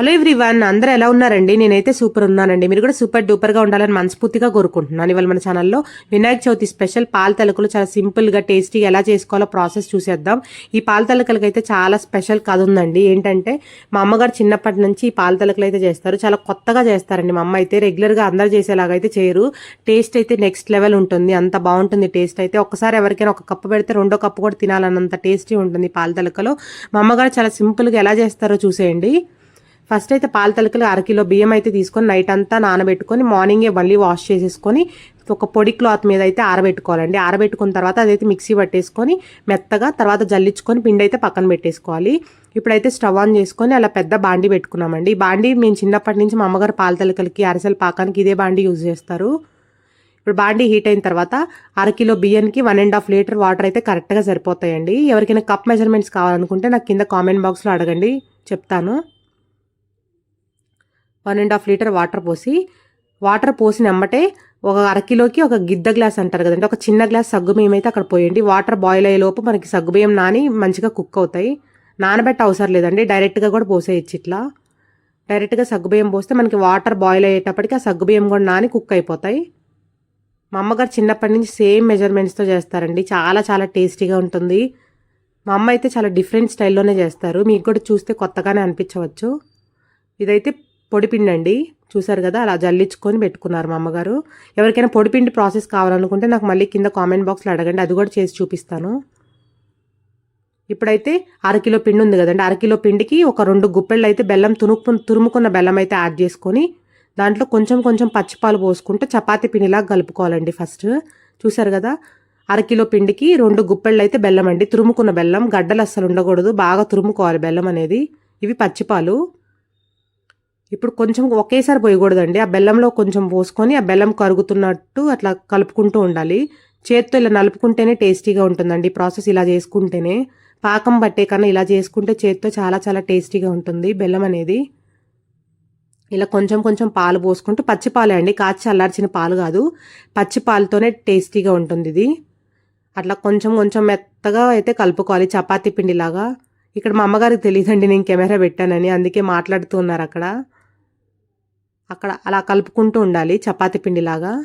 Hello everyone అందరూ ఎలా ఉన్నారండి? నేనైతే సూపర్ ఉన్నానండి. మీరు కూడా సూపర్ డూపర్గా ఉండాలని మనస్ఫూర్తిగా కోరుకుంటున్నాను. ఇవాళ మన ఛానల్లో వినాయక చవితి స్పెషల్ పాల తలకలు చాలా సింపుల్గా టేస్టీగా ఎలా చేసుకోవాలో ప్రాసెస్ చూసేద్దాం. ఈ పాల తలకలకి అయితే చాలా స్పెషల్ కథ ఉందండి. ఏంటంటే మా అమ్మగారు చిన్నప్పటి నుంచి ఈ పాల తలకలు అయితే చేస్తారు. చాలా కొత్తగా చేస్తారండి. మా అమ్మ అయితే రెగ్యులర్గా అందరు చేసేలాగా అయితే చేయరు. టేస్ట్ అయితే నెక్స్ట్ లెవెల్ ఉంటుంది. అంత బాగుంటుంది టేస్ట్ అయితే. ఒకసారి ఎవరికైనా ఒక కప్పు పెడితే రెండో కప్పు కూడా తినాలన్నంత టేస్టీ ఉంటుంది పాల తలకలు. మా అమ్మగారు చాలా సింపుల్గా ఎలా చేస్తారో చూసేయండి. ఫస్ట్ అయితే పాల తలకలు అరకిలో బియ్యం అయితే తీసుకొని నైట్ అంతా నానబెట్టుకొని మార్నింగే మళ్ళీ వాష్ చేసేసుకొని ఒక పొడి క్లాత్ మీద అయితే ఆరబెట్టుకోవాలండి. ఆరబెట్టుకున్న తర్వాత అదైతే మిక్సీ పట్టేసుకొని మెత్తగా తర్వాత జల్లించుకొని పిండి అయితే పక్కన పెట్టేసుకోవాలి. ఇప్పుడైతే స్టవ్ ఆన్ చేసుకొని అలా పెద్ద బాండి పెట్టుకున్నామండి. ఈ బాండి మేము చిన్నప్పటి నుంచి మా అమ్మగారు పాల తలకలకి అరిసెల పాకానికి ఇదే బాండి యూజ్ చేస్తారు. ఇప్పుడు బాండి హీట్ అయిన తర్వాత అరకిలో బియ్యానికి one and half liter water అయితే కరెక్ట్గా సరిపోతాయండి. ఎవరికైనా కప్ మెజర్మెంట్స్ కావాలనుకుంటే నాకు కింద కామెంట్ బాక్స్లో అడగండి. చెప్తాను. One and half liter water పోసి వాటర్ పోసిన అమ్మటే ఒక అరకిలోకి ఒక గిద్ద గ్లాస్ అంటారు కదండి ఒక చిన్న గ్లాస్ సగ్గుబియ్యం అయితే అక్కడ పోయండి. వాటర్ బాయిల్ అయ్యేలోపు మనకి సగ్గుబియ్యం నాని మంచిగా కుక్ అవుతాయి. నానబెట్ట అవసరం లేదండి డైరెక్ట్గా కూడా పోసేయచ్చు ఇట్లా. డైరెక్ట్గా సగ్గుబియ్యం పోస్తే మనకి వాటర్ బాయిల్ అయ్యేటప్పటికి ఆ సగ్గుబియ్యం కూడా నాని కుక్ అయిపోతాయి. మా అమ్మగారు చిన్నప్పటి నుంచి సేమ్ మెజర్మెంట్స్తో చేస్తారండి చాలా చాలా టేస్టీగా ఉంటుంది. మా అమ్మ అయితే చాలా డిఫరెంట్ స్టైల్లోనే చేస్తారు మీకు కూడా చూస్తే కొత్తగానే అనిపించవచ్చు. ఇదైతే పొడిపిండి అండి చూసారు కదా అలా జల్లించుకొని పెట్టుకున్నారు మా అమ్మగారు. ఎవరికైనా పొడిపిండి ప్రాసెస్ కావాలనుకుంటే నాకు మళ్ళీ కింద కామెంట్ బాక్స్లో అడగండి. అది కూడా చేసి చూపిస్తాను. ఇప్పుడైతే అరకిలో పిండి ఉంది కదండి. అరకిలో పిండికి ఒక రెండు గుప్పెళ్ళు అయితే బెల్లం తునుకు తురుముకున్న బెల్లం అయితే యాడ్ చేసుకొని దాంట్లో కొంచెం కొంచెం పచ్చిపాలు పోసుకుంటే చపాతీ పిండిలాగా కలుపుకోవాలండి ఫస్ట్. చూసారు కదా అరకిలో పిండికి రెండు గుప్పెళ్ళు అయితే బెల్లం అండి. తురుముకున్న బెల్లం గడ్డలు అస్సలు ఉండకూడదు. బాగా తురుముకోవాలి బెల్లం అనేది. ఇవి పచ్చిపాలు ఇప్పుడు కొంచెం ఒకేసారి పోయకూడదండి. ఆ బెల్లంలో కొంచెం పోసుకొని ఆ బెల్లం కరుగుతున్నట్టు అట్లా కలుపుకుంటూ ఉండాలి. చేత్తో ఇలా నలుపుకుంటేనే టేస్టీగా ఉంటుందండి. ప్రాసెస్ ఇలా చేసుకుంటేనే. పాకం పట్టే కన్నా ఇలా చేసుకుంటే చేత్తో చాలా చాలా టేస్టీగా ఉంటుంది బెల్లం అనేది. ఇలా కొంచెం కొంచెం పాలు పోసుకుంటూ పచ్చి పాలే అండి. కాచి అల్లార్చిన పాలు కాదు. పచ్చి పాలతోనే టేస్టీగా ఉంటుంది ఇది. అట్లా కొంచెం కొంచెం మెత్తగా అయితే కలుపుకోవాలి. చపాతీ పిండిలాగా. ఇక్కడ మా అమ్మగారికి తెలియదండి. నేను కెమెరా పెట్టానని. అందుకే మాట్లాడుతూ ఉన్నారు అక్కడ. అక్కడ అలా కలుపుకుంటూ ఉండాలి చపాతి పిండిలాగా.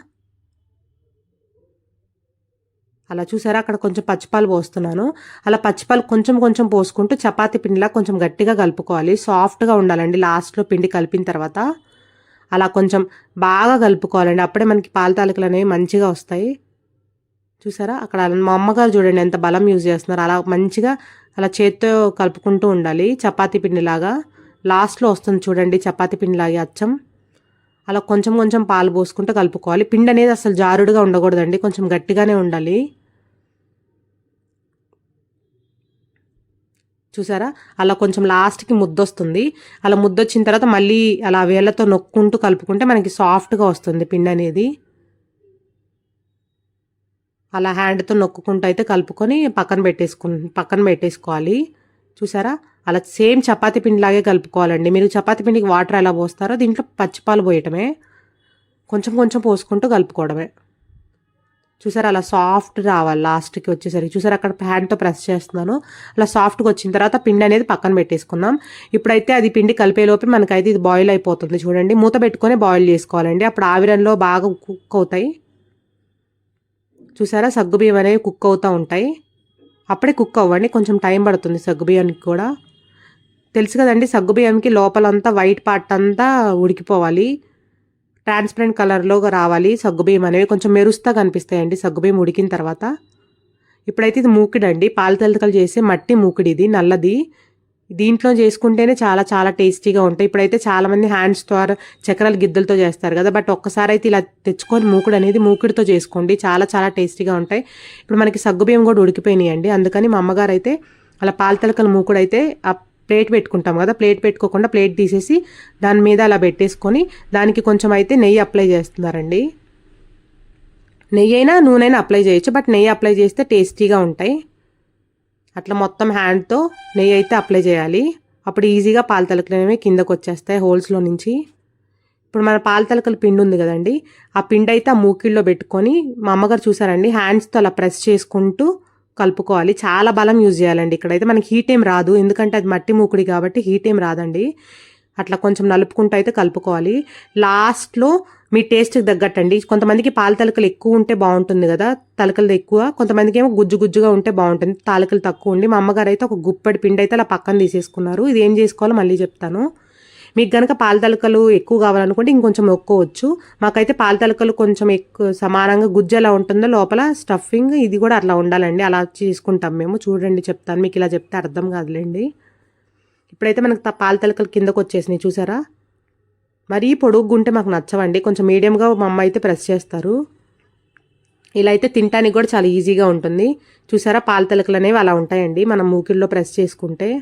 అలా చూసారా? అక్కడ కొంచెం పచ్చిపాలు పోస్తున్నాను. అలా పచ్చిపాలు కొంచెం కొంచెం పోసుకుంటూ చపాతీ పిండిలా కొంచెం గట్టిగా కలుపుకోవాలి. సాఫ్ట్గా ఉండాలండి లాస్ట్లో పిండి కలిపిన తర్వాత. అలా కొంచెం బాగా కలుపుకోవాలండి. అప్పుడే మనకి పాల తాలికలు అనేవి మంచిగా వస్తాయి. చూసారా? అక్కడ మా అమ్మగారు చూడండి ఎంత బలం యూజ్ చేస్తున్నారు. అలా మంచిగా అలా చేత్తో కలుపుకుంటూ ఉండాలి చపాతీ పిండిలాగా. లాస్ట్లో వస్తుంది చూడండి చపాతీ పిండిలాగే అచ్చం. అలా కొంచెం కొంచెం పాలు పోసుకుంటూ కలుపుకోవాలి. పిండి అనేది అసలు జారుడుగా ఉండకూడదండి. కొంచెం గట్టిగానే ఉండాలి. చూసారా? అలా కొంచెం లాస్ట్కి ముద్దొస్తుంది. అలా ముద్దొచ్చిన తర్వాత మళ్ళీ అలా వేళ్ళతో నొక్కుంటూ కలుపుకుంటే మనకి సాఫ్ట్గా వస్తుంది పిండి అనేది. అలా హ్యాండ్తో నొక్కుకుంటూ అయితే కలుపుకొని పక్కన పెట్టేసుకు పక్కన పెట్టేసుకోవాలి. చూసారా? అలా సేమ్ చపాతీ పిండిలాగే కలుపుకోవాలండి. మీరు చపాతీ పిండికి వాటర్ ఎలా పోస్తారో దీంట్లో పచ్చిపాలు పోయటమే కొంచెం కొంచెం పోసుకుంటూ కలుపుకోవడమే. చూసారా అలా సాఫ్ట్ రావాలి లాస్ట్కి వచ్చేసరికి. చూసారా అక్కడ హ్యాండ్తో ప్రెస్ చేస్తున్నాను. అలా సాఫ్ట్గా వచ్చిన తర్వాత పిండి అనేది పక్కన పెట్టేసుకున్నాం ఇప్పుడైతే అది పిండి కలిపేలోపు మనకైతే ఇది బాయిల్ అయిపోతుంది చూడండి. మూత పెట్టుకొని బాయిల్ చేసుకోవాలండి. అప్పుడు ఆవిరంలో బాగా కుక్ అవుతాయి. చూసారా సగ్గుబియ్యం అనేవి కుక్ అవుతూ ఉంటాయి. అప్పుడే కుక్ అవ్వండి. కొంచెం టైం పడుతుంది సగ్గుబియ్యానికి కూడా. తెలుసు కదండి సగ్గుబియ్యంకి లోపలంతా వైట్ పార్ట్ అంతా ఉడికిపోవాలి. ట్రాన్స్పరెంట్ కలర్లో రావాలి సగ్గుబియ్యం అనేవి. కొంచెం మెరుస్తా కనిపిస్తాయండి సగ్గుబియ్యం ఉడికిన తర్వాత. ఇప్పుడైతే ఇది మూకిడండి. పాలు తెలకలు చేసే మట్టి మూకిడి ఇది నల్లది. దీంట్లో చేసుకుంటేనే చాలా చాలా టేస్టీగా ఉంటాయి. ఇప్పుడైతే చాలామంది హ్యాండ్స్ ద్వారా చక్రాల గిద్దలతో చేస్తారు కదా. బట్ ఒక్కసారి అయితే ఇలా తెచ్చుకొని మూకుడు అనేది మూకుడితో చేసుకోండి. చాలా చాలా టేస్టీగా ఉంటాయి. ఇప్పుడు మనకి సగ్గుబియ్యం కూడా ఉడికిపోయినాయండి. అందుకని మా అమ్మగారు అయితే అలా పాల తలకల మూకుడు అయితే ఆ ప్లేట్ పెట్టుకుంటాం కదా ప్లేట్ పెట్టుకోకుండా ప్లేట్ తీసేసి దాని మీద అలా పెట్టేసుకొని దానికి కొంచెం అయితే నెయ్యి అప్లై చేస్తున్నారండి. నెయ్యి అయినా నూనె అప్లై చేయొచ్చు బట్ నెయ్యి అప్లై చేస్తే టేస్టీగా ఉంటాయి. అట్లా మొత్తం హ్యాండ్తో నెయ్యి అయితే అప్లై చేయాలి. అప్పుడు ఈజీగా పాల తలకలు అనేవి కిందకు వచ్చేస్తాయి హోల్స్లో నుంచి. ఇప్పుడు మన పాల తలకల పిండి ఉంది కదండి ఆ పిండి అయితే ఆ మూకిళ్ళలో పెట్టుకొని మా అమ్మగారు చూసారండి హ్యాండ్స్తో అలా ప్రెస్ చేసుకుంటూ కలుపుకోవాలి. చాలా బలం యూజ్ చేయాలండి ఇక్కడైతే. మనకి హీట్ ఏం రాదు. ఎందుకంటే అది మట్టి మూకుడి కాబట్టి హీట్ ఏం రాదండి. అట్లా కొంచెం నలుపుకుంటూ అయితే కలుపుకోవాలి. లాస్ట్లో మీ టేస్ట్కి తగ్గట్టండి. కొంతమందికి పాల తలకలు ఎక్కువ ఉంటే బాగుంటుంది కదా. తలకలు ఎక్కువ. కొంతమందికి ఏమో గుజ్జు గుజ్జుగా ఉంటే బాగుంటుంది. తాలకలు తక్కువ ఉండి మా అమ్మగారు అయితే ఒక గుప్పడి పిండి అయితే అలా పక్కన తీసేసుకున్నారు. ఇది ఏం చేసుకోవాలో మళ్ళీ చెప్తాను. మీకు కనుక పాల తలకలు ఎక్కువ కావాలనుకుంటే ఇంకొంచెం ఒక్కోవచ్చు మాకైతే పాల తలకలు కొంచెం ఎక్కువ సమానంగా గుజ్జు ఎలా ఉంటుందో లోపల స్టఫింగ్ ఇది కూడా అట్లా ఉండాలండి. అలా చేసుకుంటాం మేము. చూడండి చెప్తాను. మీకు ఇలా చెప్తే అర్థం కాదులేండి. ఇప్పుడైతే మనకు త- పాల తలకలు కిందకు వచ్చేసినాయి. చూసారా? మరీ పొడుగుంటే మాకు నచ్చవండి. కొంచెం మీడియంగా మా అమ్మ అయితే ప్రెస్ చేస్తారు. ఇలా అయితే తినడానికి కూడా చాలా ఈజీగా ఉంటుంది. చూసారా? పాల తలకలు అనేవి అలా ఉంటాయండి. మనం మూకిల్లో ప్రెస్ చేసుకుంటే.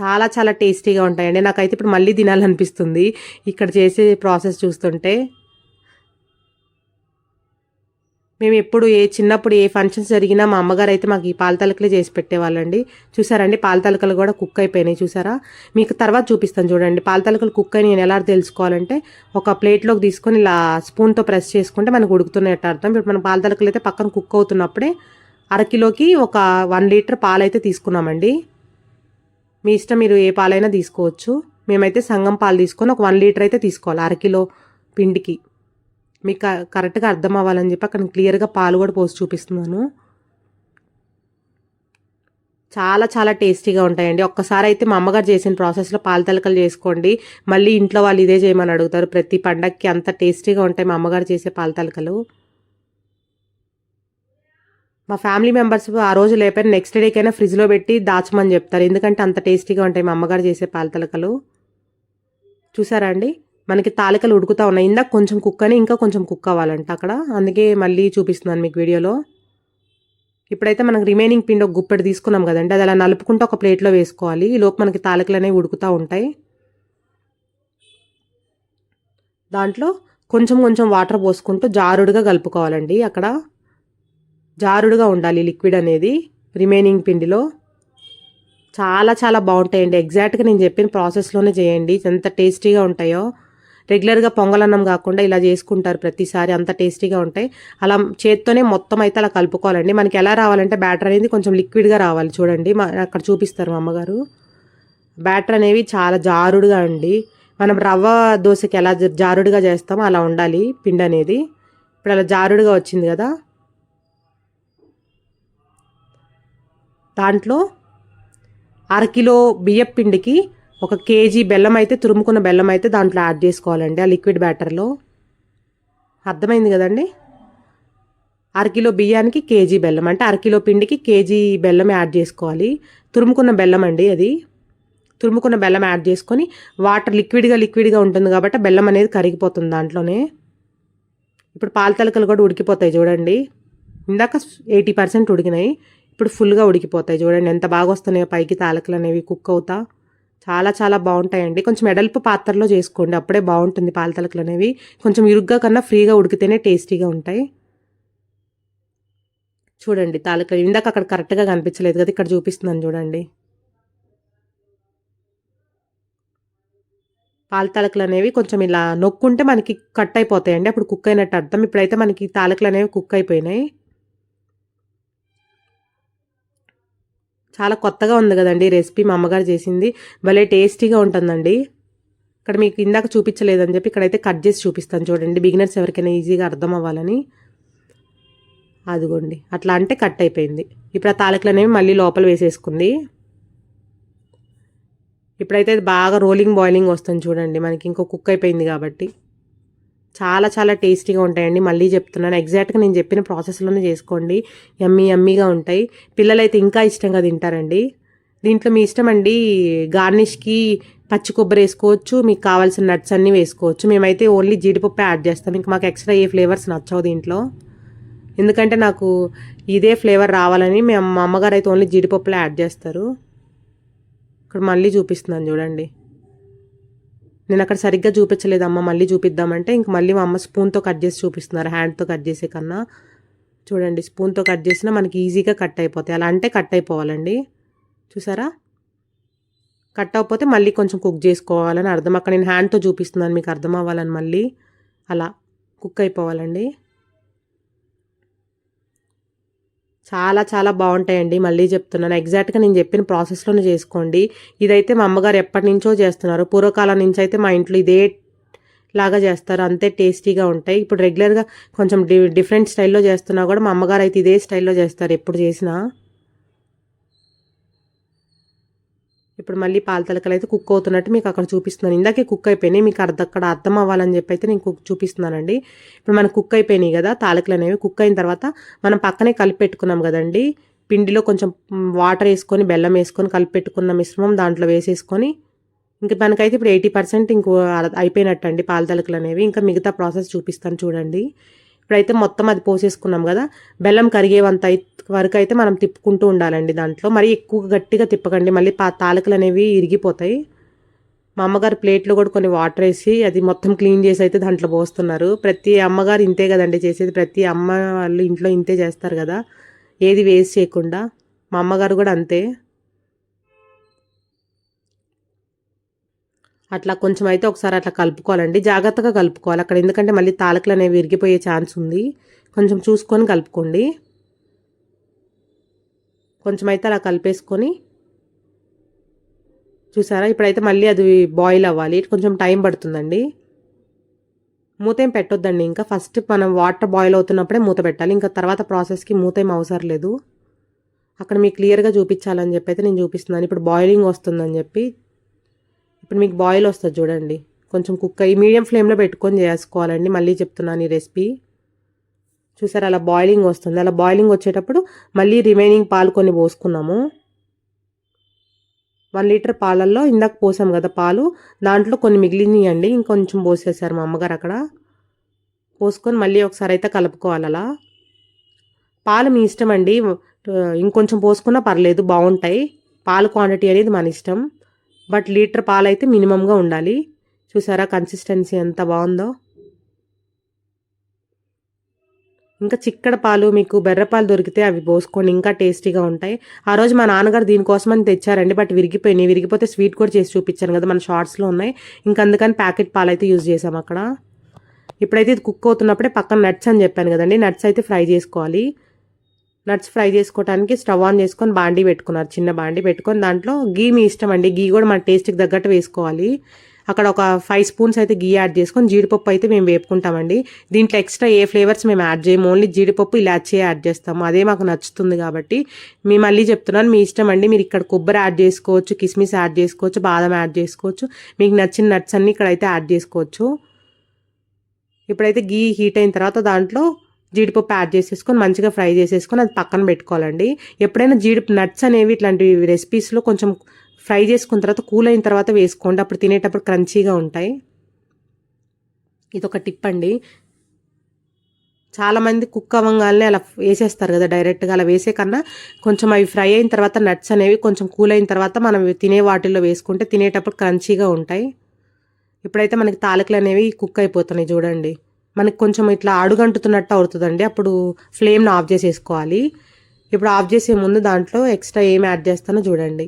చాలా చాలా టేస్టీగా ఉంటాయండి. నాకైతే ఇప్పుడు మళ్ళీ తినాలనిపిస్తుంది. ఇక్కడ చేసే ప్రాసెస్ చూస్తుంటే. మేము ఎప్పుడు ఏ చిన్నప్పుడు ఏ ఫంక్షన్స్ జరిగినా మా అమ్మగారు అయితే మాకు ఈ పాల తలకలే చేసి పెట్టేవాళ్ళండి. చూసారండి? పాలతలకలు కూడా కుక్ అయిపోయినాయి చూసారా? మీకు తర్వాత చూపిస్తాను చూడండి. పాలతలకలు కుక్ అని నేను ఎలా తెలుసుకోవాలంటే ఒక ప్లేట్లోకి తీసుకొని ఇలా స్పూన్తో ప్రెస్ చేసుకుంటే మనకు ఉడుకుతున్నట్టు అర్థం. ఇప్పుడు మన పాల తలకలు అయితే పక్కన కుక్ అవుతున్నప్పుడే అరకిలోకి ఒక వన్ లీటర్ పాలు అయితే తీసుకున్నామండి. మీ ఇష్టం మీరు ఏ పాలైనా తీసుకోవచ్చు. మేమైతే సంగం పాలు తీసుకొని ఒక వన్ లీటర్ అయితే తీసుకోవాలి అరకిలో పిండికి. మీకు కరెక్ట్గా అర్థం అవ్వాలని చెప్పి అక్కడ క్లియర్గా పాలు కూడా పోసి చూపిస్తున్నాను. చాలా చాలా టేస్టీగా ఉంటాయండి. ఒక్కసారి అయితే మా అమ్మగారు చేసిన ప్రాసెస్లో పాలు తలకలు చేసుకోండి. మళ్ళీ ఇంట్లో వాళ్ళు ఇదే చేయమని అడుగుతారు. ప్రతి పండక్కి అంత టేస్టీగా ఉంటాయి మా అమ్మగారు చేసే పాల తలకలు. మా ఫ్యామిలీ మెంబర్స్ ఆ రోజు లేకపోయినా నెక్స్ట్ డేకైనా ఫ్రిడ్జ్లో పెట్టి దాచమని చెప్తారు. ఎందుకంటే అంత టేస్టీగా ఉంటాయి మా అమ్మగారు చేసే పాల తలకలు. చూసారా అండి? మనకి తాలికలు ఉడుకుతా ఉన్నాయి. ఇందాక కొంచెం కుక్ అని ఇంకా కొంచెం కుక్ అవ్వాలంట అక్కడ. అందుకే మళ్ళీ చూపిస్తున్నాను మీకు వీడియోలో. ఇప్పుడైతే మనకు రిమైనింగ్ పిండి ఒక గుప్పెడు తీసుకున్నాం కదండి. అది అలా నలుపుకుంటూ ఒక ప్లేట్లో వేసుకోవాలి. ఈలోపు మనకి తాలికలు అనేవి ఉడుకుతూ ఉంటాయి. దాంట్లో కొంచెం కొంచెం వాటర్ పోసుకుంటూ జారుడుగా కలుపుకోవాలండి అక్కడ. జారుడుగా ఉండాలి లిక్విడ్ అనేది రిమైనింగ్ పిండిలో. చాలా చాలా బాగుంటాయండి. ఎగ్జాక్ట్గా నేను చెప్పిన ప్రాసెస్లోనే చేయండి. ఎంత టేస్టీగా ఉంటాయో. రెగ్యులర్గా పొంగలన్నం కాకుండా ఇలా చేసుకుంటారు ప్రతిసారి. అంత టేస్టీగా ఉంటాయి. అలా చేత్తోనే మొత్తం అయితే అలా కలుపుకోవాలండి. మనకి ఎలా రావాలంటే బ్యాటర్ అనేది కొంచెం లిక్విడ్గా రావాలి. చూడండి. అక్కడ చూపిస్తారు మా అమ్మగారు. బ్యాటర్ అనేవి చాలా జారుడుగా అండి. మనం రవ్వ దోశకి ఎలా జారుడుగా చేస్తామో అలా ఉండాలి పిండి అనేది. ఇప్పుడు అలా జారుడుగా వచ్చింది కదా. దాంట్లో అరకిలో బియ్యపు పిండికి ఒక కేజీ బెల్లం అయితే తురుముకున్న బెల్లం అయితే దాంట్లో యాడ్ చేసుకోవాలండి ఆ లిక్విడ్ బ్యాటర్లో. అర్థమైంది కదండి? అరకిలో బియ్యానికి కేజీ బెల్లం అంటే అరకిలో పిండికి కేజీ బెల్లం యాడ్ చేసుకోవాలి. తురుముకున్న బెల్లం అండి అది. తురుముకున్న బెల్లం యాడ్ చేసుకొని వాటర్ లిక్విడ్గా లిక్విడ్గా ఉంటుంది కాబట్టి బెల్లం అనేది కరిగిపోతుంది దాంట్లోనే. ఇప్పుడు పాల తలకలు కూడా ఉడికిపోతాయి చూడండి. ఇందాక ఎయిటీ పర్సెంట్ ఉడికినాయి. ఇప్పుడు ఫుల్గా ఉడికిపోతాయి చూడండి. ఎంత బాగా వస్తున్నాయో పైకి తాలకలు అనేవి కుక్ అవుతా. చాలా చాలా బాగుంటాయండి. కొంచెం ఎడల్పు పాత్రలో చేసుకోండి. అప్పుడే బాగుంటుంది పాల తలకలు అనేవి. కొంచెం ఇరుగ్గా కన్నా ఫ్రీగా ఉడికితేనే టేస్టీగా ఉంటాయి. చూడండి తాలకలు. ఇందాక అక్కడ కరెక్ట్గా కనిపించలేదు కదా ఇక్కడ చూపిస్తున్నాను చూడండి. పాల తాలకలు అనేవి కొంచెం ఇలా నొక్కుంటే మనకి కట్ అయిపోతాయండి. అప్పుడు కుక్ అయినట్టు అర్థం. ఇప్పుడైతే మనకి తాలకలు అనేవి కుక్ అయిపోయినాయి. చాలా కొత్తగా ఉంది కదండి రెసిపీ. మా అమ్మగారు చేసింది. భలే టేస్టీగా ఉంటుందండి. ఇక్కడ మీకు ఇందాక చూపించలేదని చెప్పి ఇక్కడైతే కట్ చేసి చూపిస్తాను చూడండి. బిగినర్స్ ఎవరికైనా ఈజీగా అర్థం అవ్వాలని. అదిగోండి. అట్లా అంటే కట్ అయిపోయింది. ఇప్పుడు ఆ తాలకులు అనేవి మళ్ళీ లోపల వేసేసుకుంది. ఇప్పుడైతే బాగా రోలింగ్ బాయిలింగ్ వస్తుంది చూడండి. మనకి ఇంకో కుక్ అయిపోయింది కాబట్టి. చాలా చాలా టేస్టీగా ఉంటాయండి. మళ్ళీ చెప్తున్నాను. ఎగ్జాక్ట్గా నేను చెప్పిన ప్రాసెస్లోనే చేసుకోండి. యమ్మీ యమ్మీగా ఉంటాయి. పిల్లలైతే ఇంకా ఇష్టంగా తింటారండి. దీంట్లో మీ ఇష్టం అండి గార్నిష్కి పచ్చి కొబ్బరి వేసుకోవచ్చు మీకు కావాల్సిన నట్స్ అన్నీ వేసుకోవచ్చు. మేమైతే ఓన్లీ జీడిపప్పు యాడ్ చేస్తాం. ఇంకా మాకు ఎక్స్ట్రా ఏ ఫ్లేవర్స్ నచ్చవు దీంట్లో. ఎందుకంటే నాకు ఇదే ఫ్లేవర్ రావాలని మేము మా అమ్మగారు అయితే ఓన్లీ జీడిపప్పులో యాడ్ చేస్తారు. ఇక్కడ మళ్ళీ చూపిస్తున్నాను చూడండి. నేను అక్కడ సరిగ్గా చూపించలేదమ్మ మళ్ళీ చూపిద్దామంటే ఇంక మళ్ళీ మా అమ్మ స్పూన్తో కట్ చేసి చూపిస్తున్నారు. హ్యాండ్తో కట్ చేసే కన్నా. చూడండి స్పూన్తో కట్ చేసినా మనకి ఈజీగా కట్ అయిపోతాయి. అలా అంటే కట్ అయిపోవాలండి. చూసారా? కట్ అవ్వకపోతే మళ్ళీ కొంచెం కుక్ చేసుకోవాలని అర్థం. అక్కడ నేను హ్యాండ్తో చూపిస్తున్నాను మీకు అర్థం అవ్వాలని మళ్ళీ. అలా కుక్ అయిపోవాలండి. చాలా చాలా బాగుంటాయండి. మళ్ళీ చెప్తున్నాను. ఎగ్జాక్ట్గా నేను చెప్పిన ప్రాసెస్లోనే చేసుకోండి. ఇదైతే మా అమ్మగారు ఎప్పటి నుంచో చేస్తున్నారు. పూర్వకాలం నుంచి అయితే మా ఇంట్లో ఇదే లాగా చేస్తారు. అంతే టేస్టీగా ఉంటాయి. ఇప్పుడు రెగ్యులర్గా కొంచెం డి డిఫరెంట్ స్టైల్లో చేస్తున్నా కూడా మా అమ్మగారు అయితే ఇదే స్టైల్లో చేస్తారు. ఎప్పుడు చేసినా. ఇప్పుడు మళ్ళీ పాల తలకలు అయితే కుక్ అవుతున్నట్టు మీకు అక్కడ చూపిస్తున్నాను. ఇందాకే కుక్ అయిపోయినాయి. మీకు అర్థం అక్కడ అర్థం అవ్వాలని చెప్పి అయితే నేను కుక్ చూపిస్తున్నానండి. ఇప్పుడు మనకు కుక్ అయిపోయినాయి కదా తాలకలు అనేవి కుక్ అయిన తర్వాత మనం పక్కనే కలిపి పెట్టుకున్నాం కదండి. పిండిలో కొంచెం వాటర్ వేసుకొని బెల్లం వేసుకొని కలిపి పెట్టుకున్న మిశ్రమం దాంట్లో వేసేసుకొని ఇంకా మనకైతే ఇప్పుడు ఎయిటీ పర్సెంట్ ఇంకో అయిపోయినట్టు అండి పాల తలకలు అనేవి. ఇంకా మిగతా ప్రాసెస్ చూపిస్తాను చూడండి. ఇప్పుడైతే మొత్తం అది పోసేసుకున్నాం కదా. బెల్లం కరిగేవంత వరకు అయితే మనం తిప్పుకుంటూ ఉండాలండి దాంట్లో. మరి ఎక్కువ గట్టిగా తిప్పకండి. మళ్ళీ పా తాలకలు అనేవి ఇరిగిపోతాయి. మా అమ్మగారు ప్లేట్లో కూడా కొన్ని వాటర్ వేసి అది మొత్తం క్లీన్ చేసి అయితే దాంట్లో పోస్తున్నారు. ప్రతి అమ్మగారు ఇంతే కదండి చేసేది. ప్రతి అమ్మ వాళ్ళు ఇంట్లో ఇంతే చేస్తారు కదా. ఏది వేస్ట్ చేయకుండా. మా అమ్మగారు కూడా అంతే. అట్లా కొంచెం అయితే ఒకసారి అట్లా కలుపుకోవాలండి. జాగ్రత్తగా కలుపుకోవాలి. అక్కడ ఎందుకంటే మళ్ళీ తాలకలు అనేవి విరిగిపోయే ఛాన్స్ ఉంది. కొంచెం చూసుకొని కలుపుకోండి. కొంచెం అయితే అలా కలిపేసుకొని చూసారా? ఇప్పుడైతే మళ్ళీ అది బాయిల్ అవ్వాలి. కొంచెం టైం పడుతుందండి. మూత ఏం పెట్టొద్దండి ఇంకా. ఫస్ట్ మనం వాటర్ బాయిల్ అవుతున్నప్పుడే మూత పెట్టాలి. ఇంకా తర్వాత ప్రాసెస్కి మూత ఏం అవసరం లేదు. అక్కడ మీకు క్లియర్గా చూపించాలని చెప్పి అయితే నేను చూపిస్తున్నాను. ఇప్పుడు బాయిలింగ్ వస్తుందని చెప్పి ఇప్పుడు మీకు బాయిల్ వస్తుంది చూడండి. కొంచెం కుక్ అయ్యి మీడియం ఫ్లేమ్లో పెట్టుకొని చేసుకోవాలండి. మళ్ళీ చెప్తున్నాను ఈ రెసిపీ చూసారు అలా బాయిలింగ్ వస్తుంది. అలా బాయిలింగ్ వచ్చేటప్పుడు మళ్ళీ రిమైనింగ్ పాలు కొన్ని పోసుకున్నాము. వన్ లీటర్ పాలల్లో ఇందాక పోసాం కదా పాలు. దాంట్లో కొన్ని మిగిలినాయండి. ఇంకొంచెం పోసేసారు మా అమ్మగారు అక్కడ. పోసుకొని మళ్ళీ ఒకసారి అయితే కలుపుకోవాలి అలా. పాలు మీ ఇష్టం అండి. ఇంకొంచెం పోసుకున్నా పర్లేదు బాగుంటాయి. పాలు క్వాంటిటీ అనేది మన ఇష్టం. బట్ లీటర్ పాలు అయితే మినిమంగా ఉండాలి. చూసారా కన్సిస్టెన్సీ ఎంత బాగుందో? ఇంకా చిక్కడ పాలు మీకు బెర్రపాలు దొరికితే అవి పోసుకోండి ఇంకా టేస్టీగా ఉంటాయి. ఆ రోజు మా నాన్నగారు దీనికోసమని తెచ్చారండి బట్ విరిగిపోయినాయి. విరిగిపోతే స్వీట్ కూడా చేసి చూపించాను కదా మన షార్ట్స్లో ఉన్నాయి. ఇంకా అందుకని ప్యాకెట్ పాలు అయితే యూజ్ చేసాం అక్కడ. ఇప్పుడైతే ఇది కుక్ అవుతున్నప్పుడే పక్కన నట్స్ అని చెప్పాను కదండి నట్స్ అయితే ఫ్రై చేసుకోవాలి. నట్స్ ఫ్రై చేసుకోవడానికి స్టవ్ ఆన్ చేసుకొని బాండీ పెట్టుకున్నారు చిన్న బాండీ పెట్టుకొని. దాంట్లో గీ మీ ఇష్టం అండి. గీ కూడా మన టేస్ట్కి తగ్గట్టు వేసుకోవాలి. అక్కడ ఒక ఫైవ్ స్పూన్స్ అయితే గీ యాడ్ చేసుకొని జీడిపప్పు అయితే మేము వేపుకుంటామండి. దీంట్లో ఎక్స్ట్రా ఏ ఫ్లేవర్స్ మేము యాడ్ చేయము. ఓన్లీ జీడిపప్పు ఇలాచీ యాడ్ చేస్తాము. అదే మాకు నచ్చుతుంది కాబట్టి మేము మళ్ళీ చెప్తున్నాను. మీ ఇష్టం అండి. మీరు ఇక్కడ కొబ్బరి యాడ్ చేసుకోవచ్చు కిస్మిస్ యాడ్ చేసుకోవచ్చు బాదం యాడ్ చేసుకోవచ్చు. మీకు నచ్చిన నట్స్ అన్నీ ఇక్కడైతే యాడ్ చేసుకోవచ్చు. ఇప్పుడైతే గీ హీట్ అయిన తర్వాత దాంట్లో జీడిపప్పు యాడ్ చేసేసుకొని మంచిగా ఫ్రై చేసేసుకొని అది పక్కన పెట్టుకోవాలండి. ఎప్పుడైనా జీడి నట్స్ అనేవి ఇట్లాంటి రెసిపీస్లో కొంచెం ఫ్రై చేసుకున్న తర్వాత కూల్ అయిన తర్వాత వేసుకోండి. అప్పుడు తినేటప్పుడు క్రంచీగా ఉంటాయి. ఇది ఒక టిప్ అండి. చాలామంది కుక్ అవ్వగానే అలా వేసేస్తారు కదా డైరెక్ట్గా. అలా వేసే కన్నా కొంచెం అవి ఫ్రై అయిన తర్వాత నట్స్ అనేవి కొంచెం కూల్ అయిన తర్వాత మనం తినే వాటిల్లో వేసుకుంటే తినేటప్పుడు క్రంచీగా ఉంటాయి. ఇప్పుడైతే మనకి తాలకులు అనేవి కుక్ అయిపోతున్నాయి చూడండి. మనకి కొంచెం ఇట్లా అడుగంటుతున్నట్టు అవుతుందండి. అప్పుడు ఫ్లేమ్ని ఆఫ్ చేసేసుకోవాలి. ఇప్పుడు ఆఫ్ చేసే ముందు దాంట్లో ఎక్స్ట్రా ఏం యాడ్ చేస్తానో చూడండి.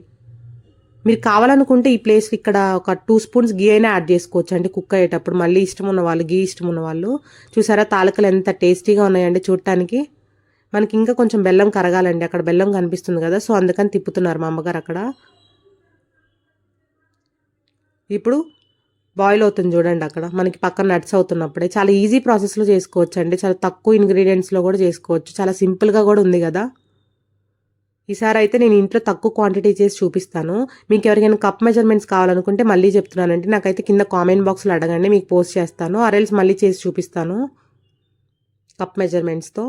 మీరు కావాలనుకుంటే ఈ ప్లేస్ ఇక్కడ ఒక టూ స్పూన్స్ గీ అయినా యాడ్ చేసుకోవచ్చు అండి కుక్ అయ్యేటప్పుడు. మళ్ళీ ఇష్టం ఉన్న వాళ్ళు గీ ఇష్టం ఉన్న వాళ్ళు. చూసారా తాలకలు ఎంత టేస్టీగా ఉన్నాయండి చూడటానికి. మనకి ఇంకా కొంచెం బెల్లం కరగాలండి. అక్కడ బెల్లం కనిపిస్తుంది కదా సో అందుకని తిప్పుతున్నారు మా అమ్మగారు అక్కడ. ఇప్పుడు బాయిల్ అవుతుంది చూడండి అక్కడ. మనకి పక్కన నట్స్ అవుతున్నప్పుడే. చాలా ఈజీ ప్రాసెస్లో చేసుకోవచ్చు అండి చాలా తక్కువ ఇంగ్రీడియంట్స్లో కూడా చేసుకోవచ్చు. చాలా సింపుల్గా కూడా ఉంది కదా. ఈసారి అయితే నేను ఇంట్లో తక్కువ క్వాంటిటీ చేసి చూపిస్తాను. మీకు ఎవరికైనా కప్ మెజర్మెంట్స్ కావాలనుకుంటే మళ్ళీ చెప్తున్నానండి. నాకైతే కింద కామెంట్ బాక్స్లో అడగండి. మీకు పోస్ట్ చేస్తాను. అరెల్స్ మళ్ళీ చేసి చూపిస్తాను. కప్ మెజర్మెంట్స్తో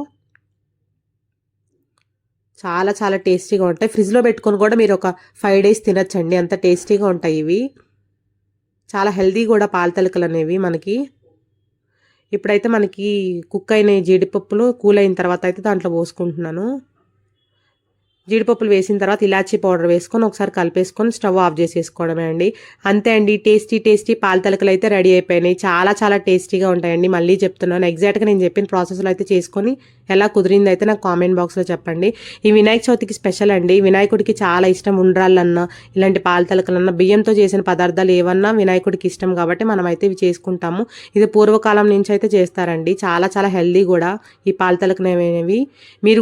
చాలా చాలా టేస్టీగా ఉంటాయి. ఫ్రిడ్జ్లో పెట్టుకొని కూడా మీరు ఒక ఫైవ్ డేస్ తినచ్చండి. అంత టేస్టీగా ఉంటాయి ఇవి. చాలా హెల్దీ కూడా పాలతలకలు అనేవి మనకి. ఇప్పుడైతే మనకి కుక్ అయిన జీడిపప్పులు కూల్ అయిన తర్వాత అయితే దాంట్లో పోసుకుంటున్నాను. జీడిపప్పులు వేసిన తర్వాత ఇలాచీ పౌడర్ వేసుకొని ఒకసారి కలిపేసుకొని స్టవ్ ఆఫ్ చేసేసుకోవడమే అండి. అంతే అండి టేస్టీ టేస్టీ పాల తలకలు అయితే రెడీ అయిపోయినాయి. చాలా చాలా టేస్టీగా ఉంటాయండి. మళ్ళీ చెప్తున్నాను. ఎగ్జాక్ట్గా నేను చెప్పిన ప్రాసెస్లో అయితే చేసుకొని ఎలా కుదిరింది అయితే నాకు కామెంట్ బాక్స్లో చెప్పండి. ఈ వినాయక చవితికి స్పెషల్ అండి. వినాయకుడికి చాలా ఇష్టం ఉండ్రాళ్ళన్నా ఇలాంటి పాల తలకలన్నా బియ్యంతో చేసిన పదార్థాలు ఏవన్నా వినాయకుడికి ఇష్టం కాబట్టి మనం అయితే ఇవి చేసుకుంటాము. ఇది పూర్వకాలం నుంచి అయితే చేస్తారండి. చాలా చాలా హెల్దీ కూడా ఈ పాల తలకనేవి. మీరు కూడా